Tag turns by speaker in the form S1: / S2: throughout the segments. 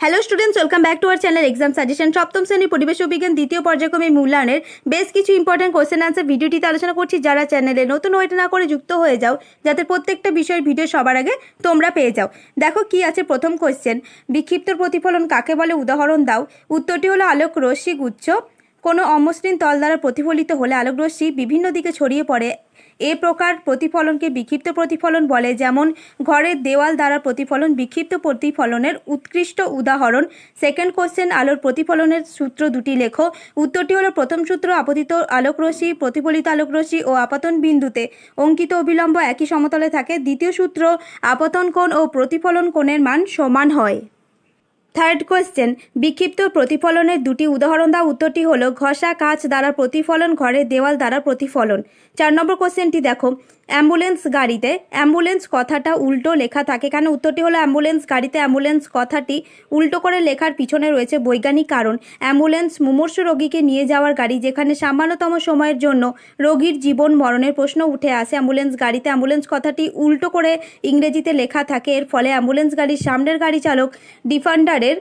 S1: Hello students welcome back to our channel exam suggestion সপ্তম শ্রেণির পরিবেশ বিজ্ঞান দ্বিতীয় পর্যায়ক্রমে মূল্যায়নের বেশ কিছু ইম্পর্টেন্ট কোয়েশ্চেন আনসার ভিডিওটিতে আলোচনা করছি। যারা চ্যানেলে নতুন ওয়েট না করে যুক্ত হয়ে যাও যাতে প্রত্যেকটা বিষয়ের ভিডিও সবার আগে তোমরা পেয়ে যাও। দেখো কি আছে প্রথম কোয়েশ্চেন বিক্ষিপ্ত প্রতিফলন কাকে বলে? উদাহরণ দাও। উত্তরটি হলো আলোক রশ্মি গুচ্ছ। কোনো অমসৃণ তল দ্বারা প্রতিফলিত হলে আলোক রশ্মি বিভিন্ন দিকে ছড়িয়ে পড়ে। এ প্রকার প্রতিফলনকে বিক্ষিপ্ত প্রতিফলন বলে, যেমন ঘরের দেওয়াল দ্বারা প্রতিফলন বিক্ষিপ্ত প্রতিফলনের উৎকৃষ্ট উদাহরণ। সেকেন্ড কোশ্চেন আলোর প্রতিফলনের সূত্র দুটি লেখো। উত্তরটি হলো, প্রথম সূত্র, আপতিত আলোকরশ্মি, প্রতিফলিত আলোকরশ্মি ও আপাতন বিন্দুতে অঙ্কিত অবিলম্ব একই সমতলে থাকে। দ্বিতীয় সূত্র, আপতন কোণ ও প্রতিফলন কোণের মান সমান হয়। থার্ড কোয়েশ্চেন বিক্ষিপ্ত প্রতিফলনের দুটি উদাহরণ দেওয়া উত্তরটি হলো, ঘষা কাঁচ দ্বারা প্রতিফলন ঘরের দেওয়াল দ্বারা প্রতিফলন। চার নম্বর কোশ্চেনটি দেখো অ্যাম্বুলেন্স গাড়িতে, অ্যাম্বুলেন্স কথাটা উল্টো লেখা থাকে। কেন? উত্তরটি হলো অ্যাম্বুলেন্স গাড়িতে অ্যাম্বুলেন্স কথাটি উল্টো করে লেখার পিছনে রয়েছে বৈজ্ঞানিক কারণ। অ্যাম্বুলেন্স মুমূর্ষু রোগীকে নিয়ে যাওয়ার গাড়ি, যেখানে সামান্যতম সময়ের জন্য রোগীর জীবন মরণের প্রশ্ন উঠে আসে। অ্যাম্বুলেন্স গাড়িতে অ্যাম্বুলেন্স কথাটি উল্টো করে ইংরেজিতে লেখা থাকে। এর ফলে অ্যাম্বুলেন্স গাড়ির সামনের গাড়ি চালক ডিফান্ডারের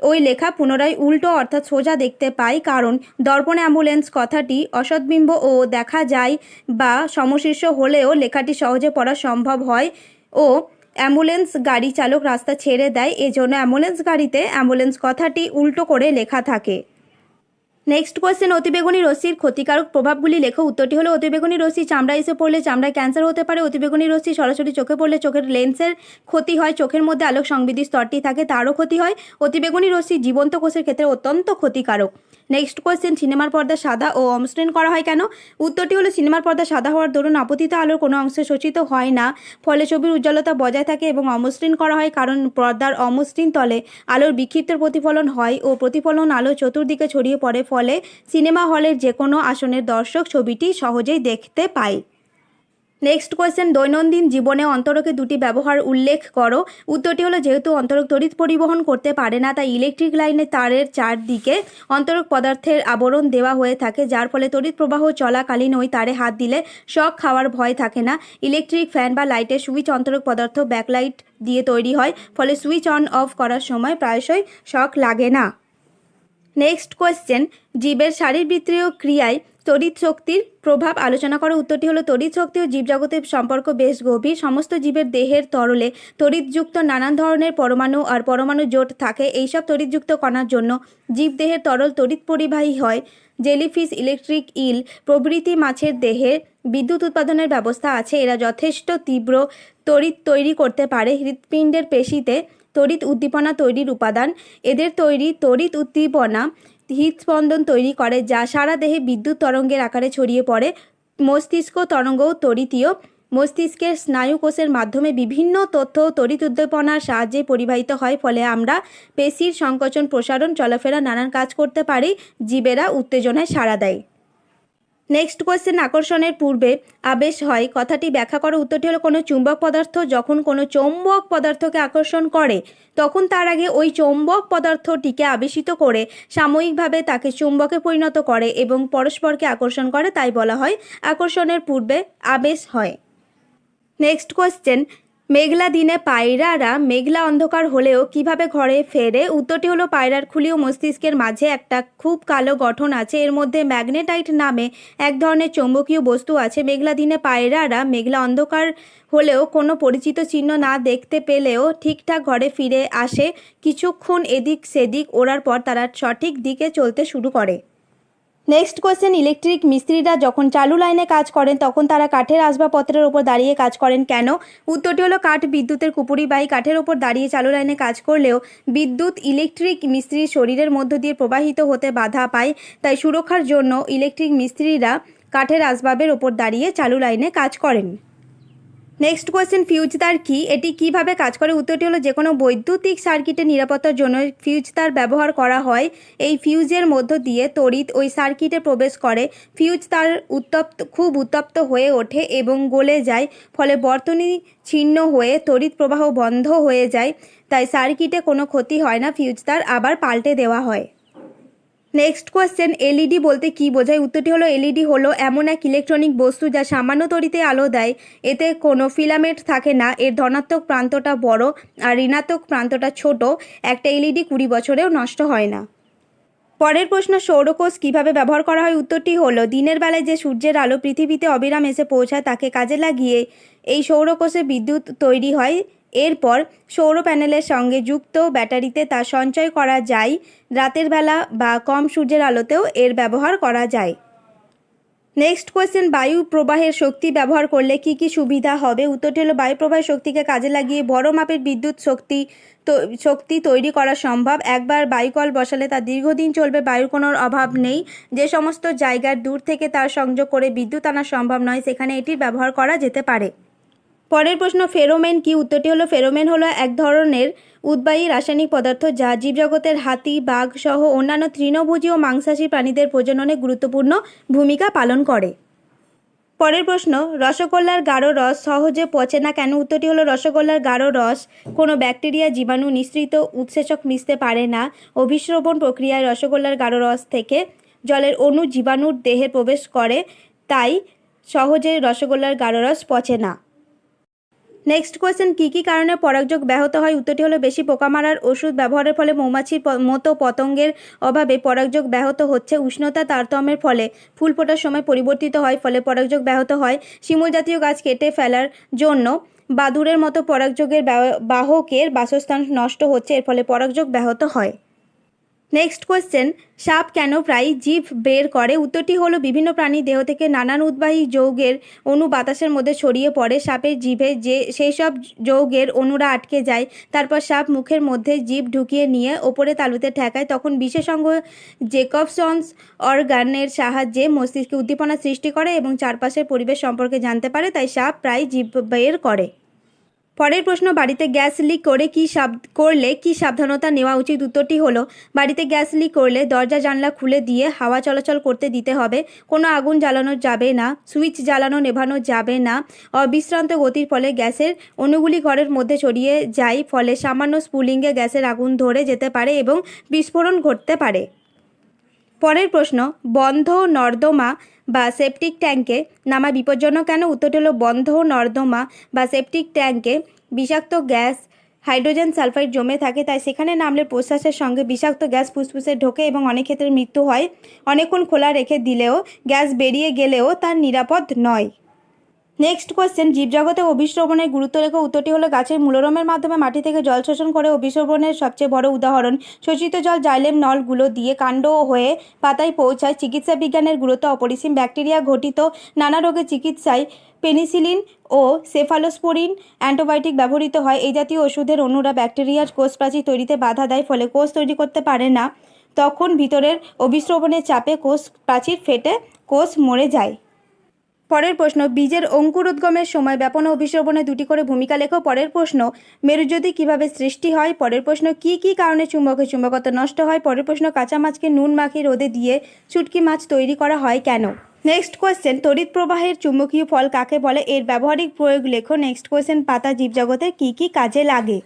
S1: ওই লেখা পুনরায় উল্টো অর্থাৎ সোজা দেখতে পাই, কারণ দর্পণ অ্যাম্বুলেন্স কথাটি অসৎবিম্ব ও দেখা যায় বা সমশীর্ষ হলেও লেখাটি সহজে পড়া সম্ভব হয় ও অ্যাম্বুলেন্স গাড়ি চালক রাস্তা ছেড়ে দেয়। এজন্য অ্যাম্বুলেন্স গাড়িতে অ্যাম্বুলেন্স কথাটি উল্টো করে লেখা থাকে। নেক্সট কোয়েশ্চেন অতিবেগুনি রশ্মির ক্ষতিকারক প্রভাবগুলি লেখো। উত্তরটি হলো, অতিবেগুনি রশ্মি চামড়া এসে পড়লে চামড়ায় ক্যান্সার হতে পারে। অতিবেগুনি রশ্মি সরাসরি চোখে পড়লে চোখের লেন্সের ক্ষতি হয়। চোখের মধ্যে আলোক সংবিধি স্তরটি থাকে, তারও ক্ষতি হয়। অতিবেগুনি রশ্মি জীবন্ত কোষের ক্ষেত্রে অত্যন্ত ক্ষতিকারক। নেক্সট কোয়েশ্চেন সিনেমার পর্দা সাদা ও অমসৃণ করা হয় কেন? উত্তরটি হলো সিনেমার পর্দা সাদা হওয়ার দরুন আপতিত আলোর কোনো অংশে শোষিত হয় না। ফলে ছবির উজ্জ্বলতা বজায় থাকে এবং অমসৃণ করা হয় কারণ পর্দার অমসৃণ তলে আলোর বিক্ষিপ্ত প্রতিফলন হয় ও প্রতিফলন আলো চতুর্দিকে ছড়িয়ে পড়ে। ফলে সিনেমা হলের যে কোনো আসনের দর্শক ছবিটি সহজেই দেখতে পায়। নেক্সট কোয়েশ্চেন দৈনন্দিন জীবনে অন্তরকে দুটি ব্যবহার উল্লেখ করো। উত্তরটি হলো, যেহেতু অন্তরক তড়িৎ পরিবহন করতে পারে না, তাই ইলেকট্রিক লাইনের তারের চারদিকে অন্তরক পদার্থের আবরণ দেওয়া হয়ে থাকে, যার ফলে তড়িৎ প্রবাহ চলাকালীন ওই তারে হাত দিলে শক খাওয়ার ভয় থাকে না। ইলেকট্রিক ফ্যান বা লাইটের সুইচ অন্তরক পদার্থ ব্যাকলাইট দিয়ে তৈরি হয়, ফলে সুইচ অন অফ করার সময় প্রায়শই শক লাগে না। নেক্সট কোয়েশ্চেন জীবের শারীরবৃত্তীয় ক্রিয়ায় তড়িৎ শক্তির প্রভাব আলোচনা করা উত্তরটি হলো, তড়িৎ শক্তি ও জীবজগতের সম্পর্ক বেশ গভীর। সমস্ত জীবের দেহের তরলে তড়িৎযুক্ত নানান ধরনের পরমাণু আর পরমাণু জোট থাকে। এইসব তড়িৎযুক্ত কণার জন্য জীবদেহের তরল তড়িৎ পরিবাহী হয়। জেলিফিশ ইলেকট্রিক ইল প্রভৃতি মাছের দেহে বিদ্যুৎ উৎপাদনের ব্যবস্থা আছে। এরা যথেষ্ট তীব্র তড়িৎ তৈরি করতে পারে। হৃৎপিণ্ডের পেশিতে তড়িৎ উদ্দীপনা তৈরির উপাদান। এদের তৈরি তড়িৎ উদ্দীপনা হৃদস্পন্দন তৈরি করে, যা সারা দেহে বিদ্যুৎ তরঙ্গের আকারে ছড়িয়ে পড়ে। মস্তিষ্ক তরঙ্গ তরিতীয় মস্তিষ্কের স্নায়ুকোষের মাধ্যমে বিভিন্ন তথ্য তড়িৎ উদ্দীপনার সাহায্যে পরিবাহিত হয়, ফলে আমরা পেশির সংকোচন, প্রসারণ, চলাফেরা, নানান কাজ করতে পারি, জীবেরা উত্তেজনায় সাড়া দেয়। নেক্সট কোয়েশ্চেন আকর্ষণের পূর্বে আবেশ হয়। কথাটি ব্যাখ্যা করো উত্তরটি হলো, কোনো চুম্বক পদার্থ যখন কোনো চৌম্বক পদার্থকে আকর্ষণ করে, তখন তার আগে ওই চৌম্বক পদার্থটিকে আবেশিত করে, সাময়িকভাবে তাকে চুম্বকে পরিণত করে এবং পরস্পরকে আকর্ষণ করে, তাই বলা হয় আকর্ষণের পূর্বে আবেশ হয়। নেক্সট কোয়েশ্চেন মেঘলা দিনে পায়রারা মেঘলা অন্ধকার হলেও কীভাবে ঘরে ফেরে? উত্তরটি হলো পায়রার খুলি ও মস্তিষ্কের মাঝে একটা খুব কালো গঠন আছে। এর মধ্যে ম্যাগনেটাইট নামে এক ধরনের চৌম্বকীয় বস্তু আছে। মেঘলা দিনে পায়রারা মেঘলা অন্ধকার হলেও কোনো পরিচিত চিহ্ন না দেখতে পেলেও ঠিকঠাক ঘরে ফিরে আসে। কিছুক্ষণ এদিক সেদিক ওড়ার পর তারা সঠিক দিকে চলতে শুরু করে। নেক্সট কোয়েশ্চেন ইলেকট্রিক মিস্ত্রিরা যখন চালু লাইনে কাজ করেন, তখন তারা কাঠের আসবাবপত্রের ওপর দাঁড়িয়ে কাজ করেন কেন? উত্তরটি হলো, কাঠ বিদ্যুতের কুপুরি বাই কাঠের ওপর দাঁড়িয়ে চালু লাইনে কাজ করলেও বিদ্যুৎ ইলেকট্রিক মিস্ত্রির শরীরের মধ্য দিয়ে প্রবাহিত হতে বাধা পায়। তাই সুরক্ষার জন্য ইলেকট্রিক মিস্ত্রিরা কাঠের আসবাবের ওপর দাঁড়িয়ে চালু লাইনে কাজ করেন। নেক্সট কোয়েশ্চেন ফিউজ তার কি? এটি কীভাবে কাজ করে? উত্তরটি হলো যে কোনো বৈদ্যুতিক সার্কিটের নিরাপত্তার জন্য ফিউজ তার ব্যবহার করা হয়। এই ফিউজের মধ্য দিয়ে তড়িৎ ওই সার্কিটে প্রবেশ করে। ফিউজ তার উত্তপ্ত, খুব উত্তপ্ত হয়ে ওঠে এবং গলে যায়। ফলে বর্তনী ছিন্ন হয়ে তড়িৎ প্রবাহ বন্ধ হয়ে যায়। তাই সার্কিটে কোনো ক্ষতি হয় না। ফিউজ তার আবার পাল্টে দেওয়া হয়। নেক্সট কোয়েশ্চেন এলইডি বলতে কি বোঝায়? উত্তরটি হলো এলইডি হলো এমন এক ইলেকট্রনিক বস্তু যা সামান্য তরিতে আলো দেয়। এতে কোনো ফিলামেন্ট থাকে না। এর ধনাত্মক প্রান্তটা বড় আর ঋণাত্মক প্রান্তটা ছোট। একটা এলইডি কুড়ি বছরেও নষ্ট হয় না। পরের প্রশ্ন, সৌরকোষ কীভাবে ব্যবহার করা হয়? উত্তরটি হলো, দিনের বেলায় যে সূর্যের আলো পৃথিবীতে অবিরাম এসে পৌঁছায়, তাকে কাজে লাগিয়ে এই সৌরকোষে বিদ্যুৎ তৈরি হয়। এরপর সৌর প্যানেলের সঙ্গে যুক্ত ব্যাটারিতে তা সঞ্চয় করা যায়। রাতের বেলা বা কম সূর্যের আলোতেও এর ব্যবহার করা যায়। নেক্সট কোয়েশ্চেন, বায়ু প্রবাহের শক্তি ব্যবহার করলে কি কি সুবিধা হবে? উত্তরটি হলো, বায়ু প্রবাহের শক্তিকে কাজে লাগিয়ে বড় মাপের বিদ্যুৎ শক্তি শক্তি তৈরি করা সম্ভব। একবার বায়ুকল বসালে তা দীর্ঘদিন চলবে, বায়ুর কোনো অভাব নেই। যে সমস্ত জায়গার দূর থেকে তার সংযোগ করে বিদ্যুৎ আনা সম্ভব নয়, সেখানে এটির ব্যবহার করা যেতে পারে। পরের প্রশ্ন, ফেরোমেন কি? উত্তরটি হলো, ফেরোমেন হলো এক ধরনের উদ্বায়ী রাসায়নিক পদার্থ যা জীবজগতের হাতি, বাঘ সহ অন্যান্য তৃণভোজী ও মাংসাশী প্রাণীদের প্রজননে গুরুত্বপূর্ণ ভূমিকা পালন করে। পরের প্রশ্ন, রসগোল্লার গাঢ় রস সহজে পচে না কেন? উত্তরটি হলো, রসগোল্লার গাঢ় রস কোনো ব্যাকটেরিয়া, জীবাণু, নিঃসৃত উৎসেচক মিশতে পারে না। অভিশ্রবণ প্রক্রিয়ায় রসগোল্লার গাঢ় রস থেকে জলের অণু জীবাণুর দেহে প্রবেশ করে, তাই সহজে রসগোল্লার গাঢ় রস পচে না। নেক্সট কোয়েশ্চেন কী কী কারণে পরাগযোগ ব্যাহত হয়? উত্তরটি হলো বেশি পোকা মারার ওষুধ ব্যবহারের ফলে মৌমাছির মতো পতঙ্গের অভাবে পরাগযোগ ব্যাহত হচ্ছে। উষ্ণতা তারতম্যের ফলে ফুল ফোটার সময় পরিবর্তিত হয়, ফলে পরাগযোগ ব্যাহত হয়। শিমুল জাতীয় গাছ কেটে ফেলার জন্য বাদুড়ের মতো পরাগযোগের বাহকের বাসস্থান নষ্ট হচ্ছে, এর ফলে পরাগযোগ ব্যাহত হয়। নেক্সট কোয়েশ্চেন সাপ কেন প্রায় জিভ বের করে? উত্তরটি হলো, বিভিন্ন প্রাণী দেহ থেকে নানান উদ্বাহী যৌগের অণু বাতাসের মধ্যে ছড়িয়ে পড়ে। সাপের জিভে যে, সেই সব যৌগের অণুরা আটকে যায়। তারপর সাপ মুখের মধ্যে জিভ ঢুকিয়ে নিয়ে ওপরে তালুতে ঠেকায়। তখন বিশেষজ্ঞ জেকবসন্স অর্গানের সাহায্যে মস্তিষ্কে উদ্দীপনা সৃষ্টি করে এবং চারপাশের পরিবেশ সম্পর্কে জানতে পারে। তাই সাপ প্রায় জিভ বের করে। পরের প্রশ্ন, বাড়িতে গ্যাস লিক করে কি সাব, করলে কি সাবধানতা নেওয়া উচিত? উত্তরটি হলো, বাড়িতে গ্যাস লিক করলে দরজা জানলা খুলে দিয়ে হাওয়া চলাচল করতে দিতে হবে। কোনো আগুন জ্বালানো যাবে না, সুইচ জ্বালানো নেভানো যাবে না। অবিশ্রান্ত গতির ফলে গ্যাসের অণুগুলি ঘরের মধ্যে ছড়িয়ে যায়, ফলে সামান্য স্পুলিংয়ে গ্যাসের আগুন ধরে যেতে পারে এবং বিস্ফোরণ ঘটতে পারে। পরের প্রশ্ন, বন্ধ নর্দমা বা সেপটিক ট্যাঙ্কে নামা বিপজ্জনক কেন? উত্তরটি হলো, বন্ধ নর্দমা বা সেপটিক ট্যাঙ্কে বিষাক্ত গ্যাস, হাইড্রোজেন সালফাইড জমে থাকে, তাই সেখানে নামলে প্রশ্বাসের সঙ্গে বিষাক্ত গ্যাস ফুসফুসে ঢোকে এবং অনেক ক্ষেত্রে মৃত্যু হয়। অনেকক্ষণ খোলা রেখে দিলেও, গ্যাস বেরিয়ে গেলেও তার নিরাপদ নয়। নেক্সট কোয়েশ্চেন জীবজগতে অভিশ্রবণের গুরুত্ব রেখে উত্তরটি হলো, গাছের মূলরমের মাধ্যমে মাটি থেকে জল শোষণ করে অভিশ্রবণের সবচেয়ে বড় উদাহরণ, শোষিত জল জাইলেম নলগুলো দিয়ে কাণ্ড হয়ে পাতায় পৌঁছায়। চিকিৎসা বিজ্ঞানের গুরুত্ব অপরিসীম। ব্যাকটেরিয়া ঘটিত নানা রোগের চিকিৎসায় পেনিসিলিন ও সেফালোস্পোরিন অ্যান্টিবায়োটিক ব্যবহৃত হয়। এই জাতীয় ওষুধের অণুরা ব্যাকটেরিয়ার কোষ প্রাচীর তৈরিতে বাধা দেয়, ফলে কোষ তৈরি করতে পারে না। তখন ভিতরের অভিশ্রবণের চাপে কোষ প্রাচীর ফেটে, কোষ মরে যায়। পরের প্রশ্ন, বীজের অঙ্কুরোদ্গমের সময় ব্যাপন অভিশ্রবণে দুটি করে ভূমিকা লেখো। পরের প্রশ্ন, মেরুজ্যোতি কীভাবে সৃষ্টি হয়? পরের প্রশ্ন, কি কি কারণে চুম্বকে চুম্বকত্ব নষ্ট হয়? পরের প্রশ্ন, কাঁচা মাছকে নুন মাখি রোদে দিয়ে চুটকি মাছ তৈরি করা হয় কেন? নেক্সট কোয়েশ্চেন, তড়িৎ প্রবাহের চুম্বকীয় ফল কাকে বলে? এর ব্যবহারিক প্রয়োগ লেখো। নেক্সট কোয়েশ্চেন, পাতা জীবজগতের কি কি কাজে লাগে?